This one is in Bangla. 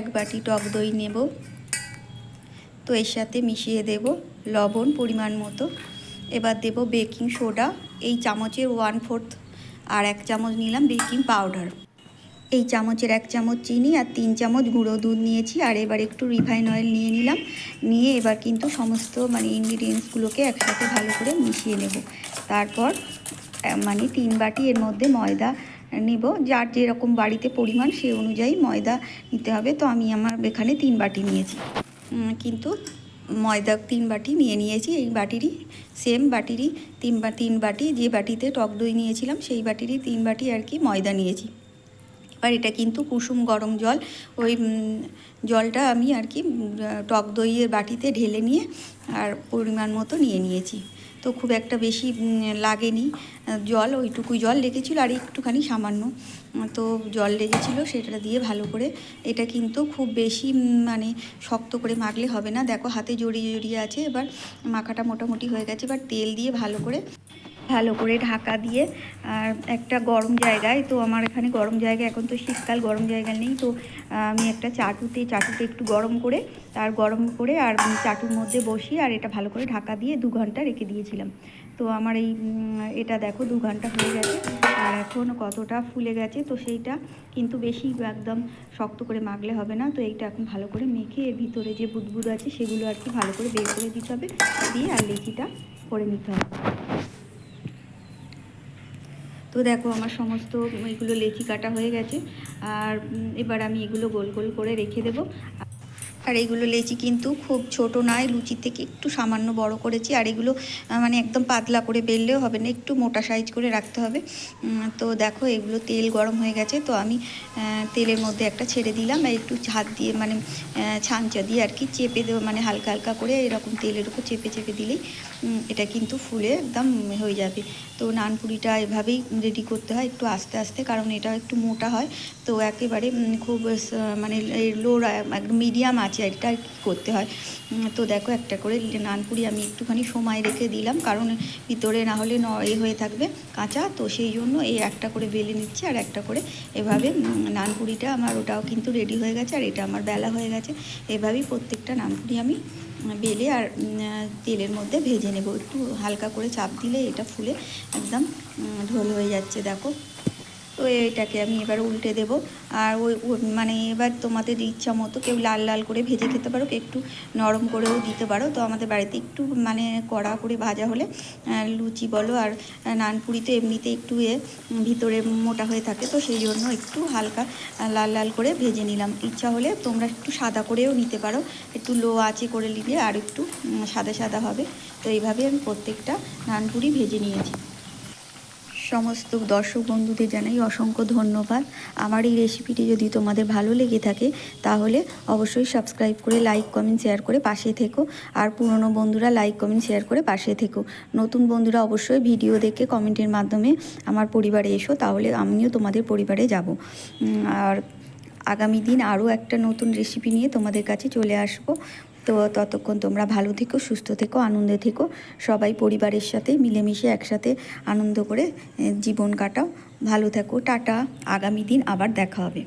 এক বাটি টক দই নেব। তো এর সাথে মিশিয়ে দেব লবণ পরিমাণ মতো। এবার দেব বেকিং সোডা, এই চামচের ওয়ান ফোর্থ আর এক চামচ নিলাম বেকিং পাউডার এই চামচের এক চামচ চিনি আর তিন চামচ গুঁড়ো দুধ নিয়েছি আর এবার একটু রিফাইন অয়েল নিয়ে নিলাম। নিয়ে এবার কিন্তু সমস্ত মানে ইনগ্রিডিয়েন্টসগুলোকে একসাথে ভালো করে মিশিয়ে নেব। তারপর মানে তিন বাটি এর মধ্যে ময়দা নেব। যার যেরকম বাড়িতে পরিমাণ সেই অনুযায়ী ময়দা নিতে হবে। তো আমি আমার এখানে তিন বাটি নিয়েছি। কিন্তু ময়দা তিন বাটি নিয়ে নিয়েছি। এই বাটিরই সেম বাটিরই তিন বা, তিন বাটি যে বাটিতে টক দই নিয়েছিলাম, সেই বাটিরই তিন বাটি আর কি ময়দা নিয়েছি। এবার এটা কিন্তু কুসুম গরম জল। ওই জলটা আমি আর কি টক দইয়ের বাটিতে ঢেলে নিয়ে আর পরিমাণ মতো নিয়ে নিয়েছি। তো খুব একটা বেশি লাগেনি। জল, ওইটুকুই জল লেগেছিলো, আর একটুখানি সামান্য। তো জল লেগেছিলো, সেটা দিয়ে ভালো করে এটা কিন্তু খুব বেশি মানে শক্ত করে মাখলে হবে না। দেখো হাতে জড়িয়ে জড়িয়ে আছে, এবার মাখাটা মোটামুটি হয়ে গেছে, এবার তেল দিয়ে ভালো করে ভালো করে ঢাকা দিয়ে, আর একটা গরম জায়গায়, তো আমার এখানে গরম জায়গা, এখন তো শীতকাল, গরম জায়গা নেই, তো আমি একটা চাটুতে চাটুতে একটু গরম করে আর গরম করে আর চাটুর মধ্যে বসিয়ে আর এটা ভালো করে ঢাকা দিয়ে দু ঘণ্টা রেখে দিয়েছিলাম। তো আমার এই এটা দেখো, দু ঘণ্টা হয়ে গেছে, আর এখন কতটা ফুলে গেছে, তো সেইটা কিন্তু বেশি একদম শক্ত করে মাখলে হবে না, তো এইটা এখন ভালো করে মেখে, এর ভিতরে যে বুদবুদ আছে, সেগুলো আর কি ভালো করে বের করে দিতে হবে, দিয়ে আর লেচিটা করে নিতে হবে। তো দেখো আমার সমস্ত এগুলো লেচি কাটা হয়ে গেছে। আর এবার আমি এগুলো গোল গোল করে রেখে দেবো। আর এগুলো লেচি কিন্তু খুব ছোট নয় লুচি থেকে একটু সামান্য বড় করেছি। আর এগুলো মানে একদম পাতলা করে বেললেও হবে না, একটু মোটা সাইজ করে রাখতে হবে। তো দেখো এগুলো তেল গরম হয়ে গেছে, তো আমি তেলের মধ্যে একটা ছেড়ে দিলাম। আর একটু হাত দিয়ে মানে ছাঁচা দিয়ে আর কি চেপে দেবো মানে হালকা হালকা করে এরকম তেলের উপর চেপে চেপে দিলেই এটা কিন্তু ফুলে একদম হয়ে যাবে। তো নানপুরিটা এভাবেই রেডি করতে হয় একটু আস্তে আস্তে, কারণ এটা একটু মোটা হয়। তো একেবারে খুব মানে লো একদম মিডিয়াম আছে। এটা আর কি করতে হয়। তো দেখো একটা করে নানপুরি আমি একটুখানি সময় রেখে দিলাম, কারণ ভিতরে না হলে ন এ হয়ে থাকবে কাঁচা, তো সেই জন্য এই একটা করে বেলে নিচ্ছি আর একটা করে এভাবে নানপুরিটা আমার ওটাও কিন্তু রেডি হয়ে গেছে আর এটা আমার বেলা হয়ে গেছে। এভাবেই প্রত্যেকটা নানপুরি আমি বেলে আর তেলের মধ্যে ভেজে নেব। একটু হালকা করে চাপ দিলে এটা ফুলে একদম ঢোল হয়ে যাচ্ছে, দেখো। তো এইটাকে আমি এবার উল্টে দেব। আর ওই মানে এবার তোমাদের ইচ্ছা মতো কেউ লাল লাল করে ভেজে খেতে পারো একটু নরম করেও দিতে পারো। তো আমাদের বাড়িতে একটু মানে কড়া করে ভাজা হলে লুচি বলো আর নানপুরি তো এমনিতে একটু এ ভিতরে মোটা হয়ে থাকে। তো সেই জন্য একটু হালকা লাল লাল করে ভেজে নিলাম। ইচ্ছা হলে তোমরা একটু সাদা করেও নিতে পারো। একটু লো আঁচে করে নিলে আর একটু সাদা সাদা হবে। তো এইভাবে আমি প্রত্যেকটা নানপুরি ভেজে নিয়েছি। সমস্ত দর্শক বন্ধুদের জানাই অসংখ্য ধন্যবাদ। আমার এই রেসিপিটি যদি তোমাদের ভালো লেগে থাকে, তাহলে অবশ্যই সাবস্ক্রাইব করে লাইক কমেন্ট শেয়ার করে পাশে থেকো। আর পুরনো বন্ধুরা লাইক কমেন্ট শেয়ার করে পাশে থেকো। নতুন বন্ধুরা অবশ্যই ভিডিও দেখে কমেন্টের মাধ্যমে আমার পরিবারে এসো, তাহলে আমিও তোমাদের পরিবারে যাব। আর আগামী দিন আরও একটা নতুন রেসিপি নিয়ে তোমাদের কাছে চলে আসব। তো ততক্ষণ তোমরা ভালো থেকো, সুস্থ থেকো, আনন্দে থেকো। সবাই পরিবারের সাথে মিলেমিশে একসাথে আনন্দ করে জীবন কাটাও। ভালো থেকো, টাটা। আগামী দিন আবার দেখা হবে।